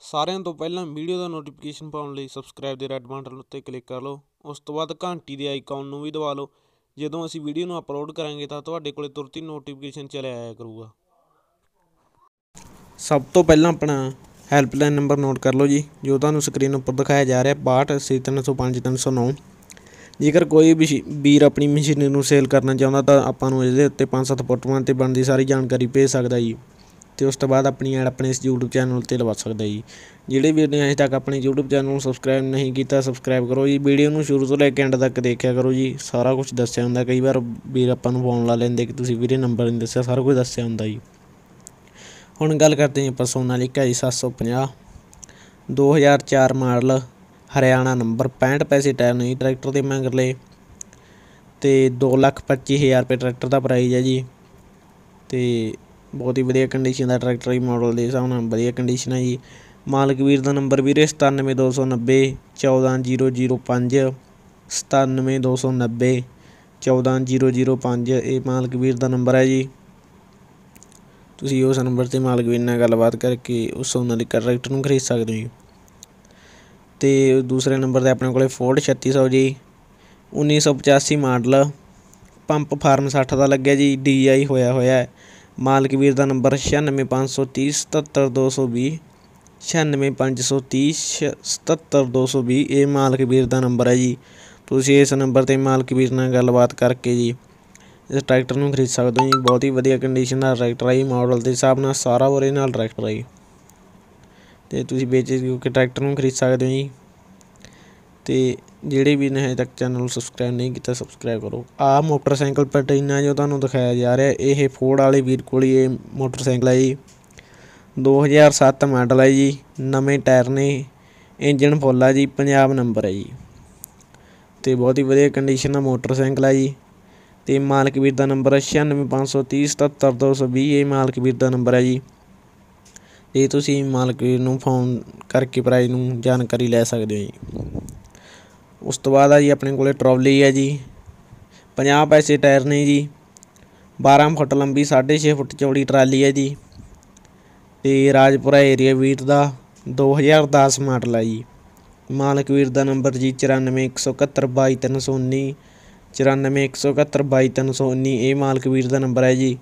ਸਾਰਿਆਂ ਤੋਂ ਪਹਿਲਾਂ ਵੀਡੀਓ ਦਾ ਨੋਟੀਫਿਕੇਸ਼ਨ ਪਾਉਣ ਲਈ ਸਬਸਕ੍ਰਾਈਬ ਦੇ ਰੈੱਡ ਬਟਨ ਉੱਤੇ ਕਲਿੱਕ ਕਰ ਲਓ। ਉਸ ਤੋਂ ਬਾਅਦ ਘੰਟੀ ਦੇ ਆਈਕਨ ਨੂੰ ਵੀ ਦਬਾ ਲਓ। ਜਦੋਂ ਅਸੀਂ ਵੀਡੀਓ ਨੂੰ ਅਪਲੋਡ ਕਰਾਂਗੇ ਤਾਂ ਤੁਹਾਡੇ ਕੋਲੇ ਤੁਰੰਤ ਹੀ ਨੋਟੀਫਿਕੇਸ਼ਨ ਚਲੇ ਆਇਆ ਕਰੂਗਾ। ਸਭ ਤੋਂ ਪਹਿਲਾਂ ਆਪਣਾ ਹੈਲਪਲਾਈਨ ਨੰਬਰ ਨੋਟ ਕਰ ਲਓ ਜੀ, ਜੋ ਤੁਹਾਨੂੰ ਸਕਰੀਨ ਉੱਪਰ ਦਿਖਾਇਆ ਜਾ ਰਿਹਾ 628305 ਜੇਕਰ ਕੋਈ ਵੀ ਵੀਰ ਆਪਣੀ ਮਸ਼ੀਨਰੀ ਨੂੰ ਸੇਲ ਕਰਨਾ ਚਾਹੁੰਦਾ ਤਾਂ ਆਪਾਂ ਨੂੰ ਇਸ ਦੇ ਉੱਤੇ 5-7 ਫੋਟੋਆਂ ਤੇ ਬਣਦੀ ਸਾਰੀ ਜਾਣਕਾਰੀ ਭੇਜ ਸਕਦਾ ਜੀ। ਤੇ ਉਸ ਤੋਂ ਬਾਅਦ ਆਪਣੀ ਐਡ ਆਪਣੇ ਇਸ YouTube ਚੈਨਲ ਤੇ ਲਵਾ ਸਕਦਾ ਜੀ। ਜਿਹੜੇ ਵੀਰ ਨੇ ਅਜੇ ਤੱਕ ਆਪਣੇ YouTube ਚੈਨਲ ਨੂੰ ਸਬਸਕ੍ਰਾਈਬ ਨਹੀਂ ਕੀਤਾ ਸਬਸਕ੍ਰਾਈਬ ਕਰੋ ਜੀ। ਵੀਡੀਓ ਨੂੰ ਸ਼ੁਰੂ ਤੋਂ ਲੈ ਕੇ ਐਂਡ ਤੱਕ ਦੇਖਿਆ ਕਰੋ ਜੀ। ਸਾਰਾ ਕੁਝ ਦੱਸਿਆ ਹੁੰਦਾ। ਕਈ ਵਾਰ ਵੀਰ ਆਪਾਂ ਨੂੰ ਫੋਨ ਲਾ ਲੈਂਦੇ ਕਿ ਤੁਸੀਂ ਵੀਰੇ ਨੰਬਰ ਨਹੀਂ ਦੱਸਿਆ, ਸਾਰਾ ਕੁਝ ਦੱਸਿਆ ਹੁੰਦਾ ਜੀ। ਹੁਣ ਗੱਲ ਕਰਦੇ ਹਾਂ ਆਪਾਂ ਸੋਨਾਲੀਕਾ ਜੀ 750 2004 ਮਾਡਲ, ਹਰਿਆਣਾ ਨੰਬਰ 65 ਪੈਸੇ ਟਾਇਰ ਨਹੀਂ ਟਰੈਕਟਰ ਦੇ ਮੰਗ ਮੰਗਰਲੇ ਤੇ 225000 ਰੁਪਏ ਟਰੈਕਟਰ ਦਾ ਪ੍ਰਾਈਸ ਹੈ ਜੀ। ਤੇ ਬਹੁਤ ਹੀ ਵਧੀਆ ਕੰਡੀਸ਼ਨ ਦਾ ਟਰੈਕਟਰ ਹੀ ਮਾਡਲ ਦੇ ਹਿਸਾਬ ਨਾਲ ਵਧੀਆ ਕੰਡੀਸ਼ਨ ਹੈ ਜੀ। ਮਾਲਕ ਵੀਰ ਦਾ ਨੰਬਰ ਵੀਰੇ 97290 14005 97290 14005 ਇਹ ਮਾਲਕ ਵੀਰ ਦਾ ਨੰਬਰ ਹੈ ਜੀ। ਤੁਸੀਂ ਉਸ ਨੰਬਰ ਤੇ ਮਾਲਕ ਵੀਰ ਨਾਲ ਗੱਲਬਾਤ ਕਰਕੇ ਉਸ ਉਹਨਾਂ ਦੇ ਟਰੈਕਟਰ ਨੂੰ ਖਰੀਦ ਸਕਦੇ ਹੋ ਜੀ। ਤੇ ਦੂਸਰੇ ਨੰਬਰ ਤੇ ਆਪਣੇ ਕੋਲੇ ਫੋਰਡ 3600 ਜੀ 1985 ਮਾਡਲ, ਪੰਪ ਫਾਰਮ 60 ਦਾ ਲੱਗਿਆ ਜੀ ਡੀਆਈ ਹੋਇਆ ਹੋਇਆ। ਹੈ ਮਾਲਕ ਵੀਰ ਦਾ ਨੰਬਰ 96530 77220 96530 77220 ਇਹ ਮਾਲਕ ਵੀਰ ਦਾ ਨੰਬਰ ਹੈ ਜੀ। ਤੁਸੀਂ ਇਸ ਨੰਬਰ ਤੇ ਮਾਲਕ ਵੀਰ ਨਾਲ ਗੱਲਬਾਤ ਕਰਕੇ ਜੀ, ਇਸ ਟਰੈਕਟਰ ਨੂੰ ਖਰੀਦ ਸਕਦੇ ਹੋ ਜੀ। ਬਹੁਤ ਹੀ ਵਧੀਆ ਕੰਡੀਸ਼ਨ ਦਾ ਟਰੈਕਟਰ ਹੈ ਜੀ ਮਾਡਲ ਦੇ ਹਿਸਾਬ ਨਾਲ ਸਾਰਾ ਉਹਦੇ ਨਾਲ ਟਰੈਕਟਰ ਹੈ ਜੀ। ਤੇ ਤੁਸੀਂ ਵੇਚ ਕੇ ਟਰੈਕਟਰ ਨੂੰ ਖਰੀਦ ਸਕਦੇ ਹੋ ਜੀ। ਤੇ ਜਿਹੜੇ ਵੀ ਨੇ ਹਜੇ ਤੱਕ ਚੈਨਲ ਨੂੰ ਸਬਸਕ੍ਰਾਈਬ ਨਹੀਂ ਕੀਤਾ ਸਬਸਕ੍ਰਾਈਬ ਕਰੋ। ਆਹ ਮੋਟਰਸਾਈਕਲ ਪਟੀਨਾ ਜੋ ਤੁਹਾਨੂੰ ਦਿਖਾਇਆ ਜਾ ਰਿਹਾ, ਇਹ ਫੋਰਡ ਵਾਲੇ ਵੀਰ ਕੋਲ ਹੀ ਇਹ ਮੋਟਰਸਾਈਕਲ ਹੈ ਜੀ 2007 ਮਾਡਲ ਹੈ ਜੀ, ਨਵੇਂ ਟਾਇਰ ਨੇ ਇੰਜਨ ਫੁੱਲ ਹੈ ਜੀ, ਪੰਜਾਬ ਨੰਬਰ ਹੈ ਜੀ। ਤੇ ਬਹੁਤ ਹੀ ਵਧੀਆ ਕੰਡੀਸ਼ਨ ਦਾ ਮੋਟਰਸਾਈਕਲ ਹੈ ਜੀ। ਤੇ ਮਾਲਕ ਵੀਰ ਦਾ ਨੰਬਰ 9653377220 ਇਹ ਮਾਲਕ ਵੀਰ ਦਾ ਨੰਬਰ ਹੈ ਜੀ। ਤੇ ਤੁਸੀਂ ਮਾਲਕ ਵੀਰ ਨੂੰ ਫੋਨ ਕਰਕੇ ਪ੍ਰਾਈਜ਼ ਨੂੰ ਜਾਣਕਾਰੀ ਲੈ ਸਕਦੇ ਹੋ ਜੀ। ਉਸ ਤੋਂ ਬਾਅਦ ਆ ਜੀ ਆਪਣੇ ਕੋਲੇ ਟਰੋਲੀ ਹੈ ਜੀ 50 ਪੈਸੇ ਟਾਇਰ ਨੇ ਜੀ 12 ਫੁੱਟ ਲੰਬੀ 6.5 ਫੁੱਟ ਚੌੜੀ ਟਰਾਲੀ ਹੈ ਜੀ, ਤੇ ਰਾਜਪੁਰਾ ਏਰੀਆ ਵੀਰ ਦਾ 2010 ਮਾਡਲ ਹੈ ਜੀ। ਮਾਲਕ ਵੀਰ ਦਾ ਨੰਬਰ ਜੀ 9417122319 9417122319 ਇਹ ਮਾਲਕ ਵੀਰ ਦਾ ਨੰਬਰ ਹੈ ਜੀ।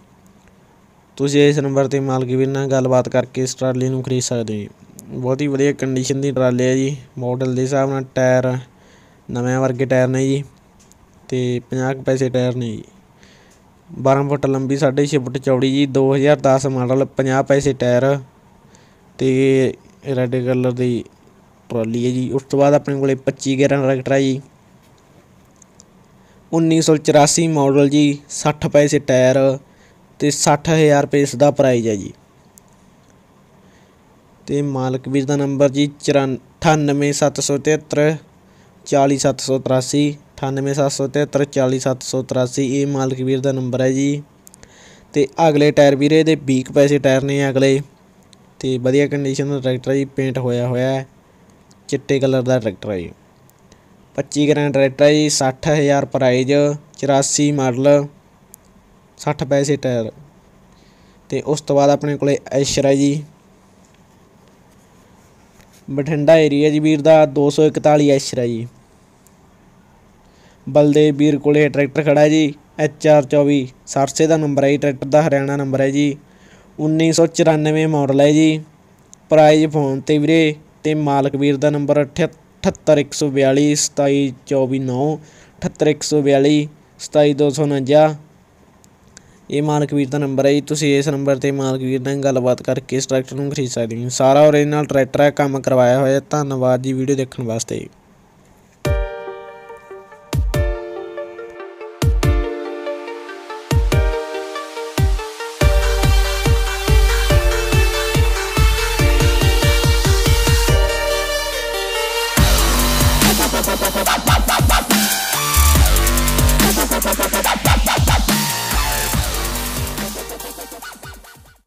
ਤੁਸੀਂ ਇਸ ਨੰਬਰ ਤੇ ਮਾਲਕ ਵੀਰ ਨਾਲ ਗੱਲਬਾਤ ਕਰਕੇ ਇਸ ਟਰਾਲੀ ਨੂੰ ਖਰੀਦ ਸਕਦੇ ਹੋ ਬਹੁਤ ਹੀ ਵਧੀਆ ਕੰਡੀਸ਼ਨ ਦੀ ਟਰਾਲੀ ਹੈ ਜੀ ਮਾਡਲ ਦੇ ਹਿਸਾਬ ਨਾਲ ਟਾਇਰ ਨਵੇਂ ਵਰਗੇ ਟਾਇਰ ਨੇ ਜੀ ਤੇ 50 ਪੈਸੇ ਟਾਇਰ ਨੇ ਜੀ। 12 ਫੁੱਟ ਲੰਬੀ 6.5 ਫੁੱਟ ਚੌੜੀ ਜੀ 2010 ਮਾਡਲ 50 ਪੈਸੇ ਟਾਇਰ ਤੇ ਰੈੱਡ ਕਲਰ ਦੀ ਟਰਾਲੀ ਹੈ ਜੀ। ਉਸ ਤੋਂ ਬਾਅਦ ਆਪਣੇ ਕੋਲੇ 25 ਗੇਅਰਾਂ ਟਰੈਕਟਰ ਹੈ ਜੀ। 1984 ਮਾਡਲ ਜੀ 60 ਪੈਸੇ ਟਾਇਰ ਤੇ 60000 ਰੁਪਏ ਇਸ ਦਾ ਪ੍ਰਾਈਜ਼ ਹੈ ਜੀ। ਤੇ ਮਾਲਕ ਵੀਰ ਦਾ ਨੰਬਰ ਜੀ ਚਾਲੀ ਸੱਤ ਸੌ ਤਰਾਸੀ, ਅਠਾਨਵੇਂ ਸੱਤ ਸੌ ਤਿਹੱਤਰ, ਚਾਲੀ ਸੱਤ ਸੌ ਤਰਾਸੀ, ਇਹ ਮਾਲਕ ਵੀਰ ਦਾ ਨੰਬਰ ਹੈ ਜੀ। ਅਤੇ ਅਗਲੇ ਟਾਇਰ ਵੀਰੇ ਦੇ 20 ਪੈਸੇ ਟਾਇਰ ਨੇ ਅਗਲੇ। ਅਤੇ ਵਧੀਆ ਕੰਡੀਸ਼ਨ ਦਾ ਟਰੈਕਟਰ ਜੀ ਪੇਂਟ ਹੋਇਆ ਹੋਇਆ ਚਿੱਟੇ ਕਲਰ ਦਾ ਟਰੈਕਟਰ ਹੈ ਜੀ। 25 ਗ੍ਰਾਂ ਟਰੈਕਟਰ ਹੈ ਜੀ 60000 ਪ੍ਰਾਈਜ਼ 84 ਮਾਡਲ 60 ਪੈਸੇ ਟਾਇਰ। ਤੇ ਉਸ ਤੋਂ ਬਾਅਦ ਆਪਣੇ ਕੋਲੇ ਐਸ਼ਰ ਹੈ ਜੀ। ਬਠਿੰਡਾ ਏਰੀਆ ਜੀ ਵੀਰ ਦਾ 241 ਐਸ਼ਰ ਹੈ ਜੀ। ਬਲਦੇਵ ਵੀਰ ਕੋਲੇ ਟਰੈਕਟਰ ਖੜਾ ਹੈ ਜੀ HR 24 ਸਰਸੇ ਦਾ ਨੰਬਰ ਹੈ ਜੀ, ਟਰੈਕਟਰ ਦਾ ਹਰਿਆਣਾ ਨੰਬਰ ਹੈ ਜੀ। 1994 ਮਾਡਲ ਹੈ ਜੀ। ਪ੍ਰਾਈਜ਼ ਫੋਨ ਤੇ ਵੀਰੇ, ਤੇ ਮਾਲਕ ਵੀਰ ਦਾ ਨੰਬਰ 78142 27249 78142 27249 ਇਹ ਮਾਲਕ ਵੀਰ ਦਾ ਨੰਬਰ ਹੈ ਜੀ। ਤੁਸੀਂ ਇਸ ਨੰਬਰ ਤੇ ਮਾਲਕ ਵੀਰ ਨਾਲ ਗੱਲਬਾਤ ਕਰਕੇ ਇਸ ਟਰੈਕਟਰ ਨੂੰ ਖਰੀਦ ਸਕਦੇ ਹੋ। ਸਾਰਾ ਓਰੀਜਨਲ ਟਰੈਕਟਰ ਹੈ, ਕੰਮ ਕਰਵਾਇਆ ਹੋਇਆ ਧੰਨਵਾਦ ਜੀ, ਵੀਡੀਓ ਦੇਖਣ ਵਾਸਤੇ।